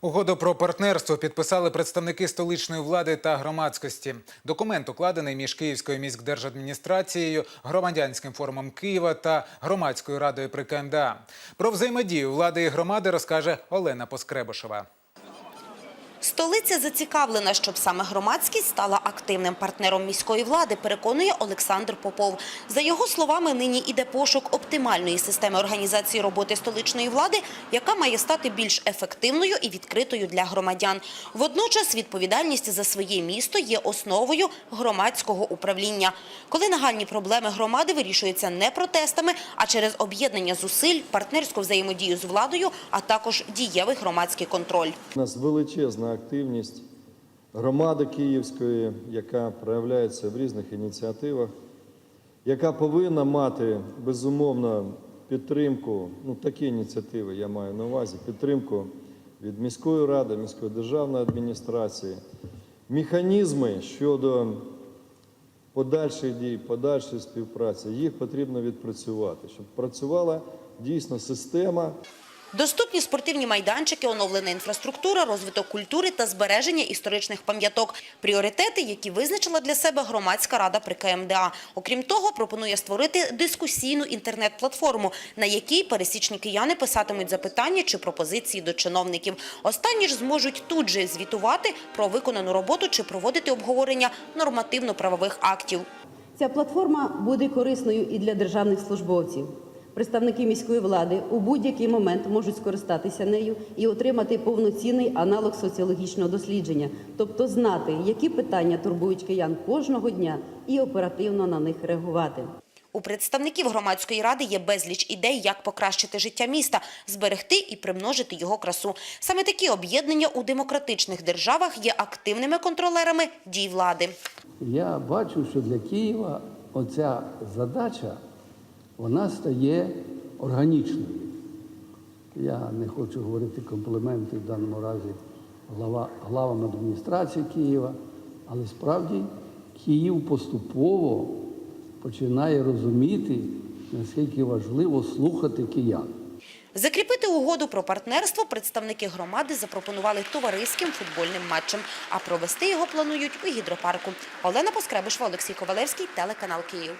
Угоду про партнерство підписали представники столичної влади та громадськості. Документ укладений між Київською міськдержадміністрацією, громадянським форумом Києва та громадською радою при КМДА. Про взаємодію влади і громади розкаже Олена Поскребошева. Столиця зацікавлена, щоб саме громадськість стала активним партнером міської влади, переконує Олександр Попов. За його словами, нині іде пошук оптимальної системи організації роботи столичної влади, яка має стати більш ефективною і відкритою для громадян. Водночас відповідальність за своє місто є основою громадського управління. Коли нагальні проблеми громади вирішуються не протестами, а через об'єднання зусиль, партнерську взаємодію з владою, а також дієвий громадський контроль. У нас величезна активність громади Київської, яка проявляється в різних ініціативах, яка повинна мати безумовно підтримку, ну такі ініціативи я маю на увазі, підтримку від міської ради, міської державної адміністрації, механізми щодо подальших дій, подальшої співпраці, їх потрібно відпрацювати, щоб працювала дійсно система. Доступні спортивні майданчики, оновлена інфраструктура, розвиток культури та збереження історичних пам'яток – пріоритети, які визначила для себе громадська рада при КМДА. Окрім того, пропонує створити дискусійну інтернет-платформу, на якій пересічні кияни писатимуть запитання чи пропозиції до чиновників. Останні ж зможуть тут же звітувати про виконану роботу чи проводити обговорення нормативно-правових актів. Ця платформа буде корисною і для державних службовців. Представники міської влади у будь-який момент можуть скористатися нею і отримати повноцінний аналог соціологічного дослідження, тобто знати, які питання турбують киян кожного дня, і оперативно на них реагувати. У представників громадської ради є безліч ідей, як покращити життя міста, зберегти і примножити його красу. Саме такі об'єднання у демократичних державах є активними контролерами дій влади. Я бачу, що для Києва оця задача вона стає органічною. Я не хочу говорити компліменти в даному разі глава, главам адміністрації Києва, але справді Київ поступово починає розуміти, наскільки важливо слухати киян. Закріпити угоду про партнерство представники громади запропонували товариським футбольним матчем, а провести його планують у гідропарку. Олена Поскребишва, Олексій Ковалевський, телеканал Київ.